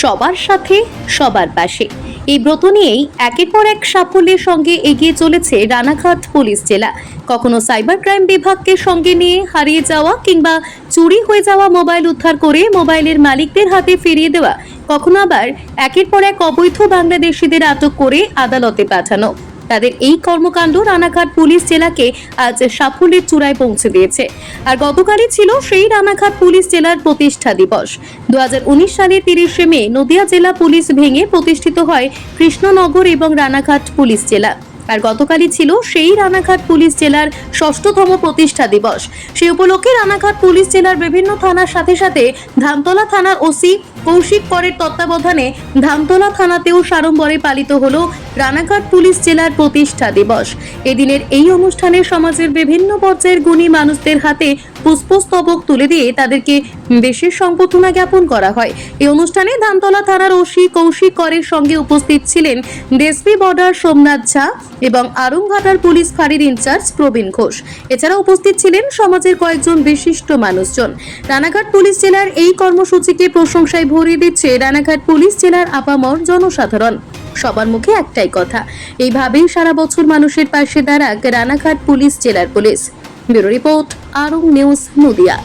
সবার সাথে, সবার পাশে। এই ব্রত নিয়েই একের পর এক সাফল্যের সঙ্গে এগিয়ে চলেছে রানাঘাট পুলিশ জেলা। কখনো সাইবার ক্রাইম বিভাগকে সঙ্গে নিয়ে হারিয়ে যাওয়া কিংবা চুরি হয়ে যাওয়া মোবাইল উদ্ধার করে মোবাইলের মালিকদের হাতে ফিরিয়ে দেওয়া, কখনো আবার একের পর এক অবৈধ বাংলাদেশিদের আটক করে আদালতে পাঠানো। তাদের এই কর্মকাণ্ড রানাঘাট পুলিশ জেলাকে আজ সাফল্যের চূড়ায় পৌঁছে দিয়েছে। আর গতকালই ছিল সেই রানাঘাট পুলিশ জেলার প্রতিষ্ঠা দিবস। দু সালের তিরিশে মে নদিয়া জেলা পুলিশ ভেঙে প্রতিষ্ঠিত হয় কৃষ্ণনগর এবং রানাঘাট পুলিশ জেলা। আর গতকালই ছিল সেই রানাঘাট পুলিশ জেলার ষষ্ঠতম প্রতিষ্ঠা দিবস। সেই উপলক্ষে রানাঘাট পুলিশ জেলার বিভিন্ন থানার সাথে সাথে ধামতলা থানার ওসি কৌশিক করের তত্ত্বাবধানে ধামতলা থানাতেও সাড়ম্বরে পালিত হল রানাঘাট পুলিশ জেলার প্রতিষ্ঠা দিবস। এদিনের এই অনুষ্ঠানে সমাজের বিভিন্ন পর্যায়ের গুণী মানুষদের হাতে পুষ্পস্তবক তুলে দিয়ে তাদেরকে বিশেষ সম্বর্ধনা জ্ঞাপন করা হয়। এই অনুষ্ঠানে ধামতলা থানার ওসি কৌশিক করের সঙ্গে উপস্থিত ছিলেন দেশপি বর্ডার সোমনাথ ঝা এবং আরংঘাটার পুলিশ ফাঁড়ির ইনচার্জ প্রবীণ ঘোষ। এছাড়া উপস্থিত ছিলেন সমাজের কয়েকজন বিশিষ্ট মানুষজন। রানাঘাট পুলিশ জেলার এই কর্মসূচিকে প্রশংসায় ভরিয়ে দিচ্ছে রানাঘাট পুলিশ জেলার আপামর জনসাধারণ। সবার মুখে একটাই কথা, এইভাবেই সারা বছর মানুষের পাশে দাঁড়াক রানাঘাট পুলিশ জেলার police. Bureau report Arong news Nadia.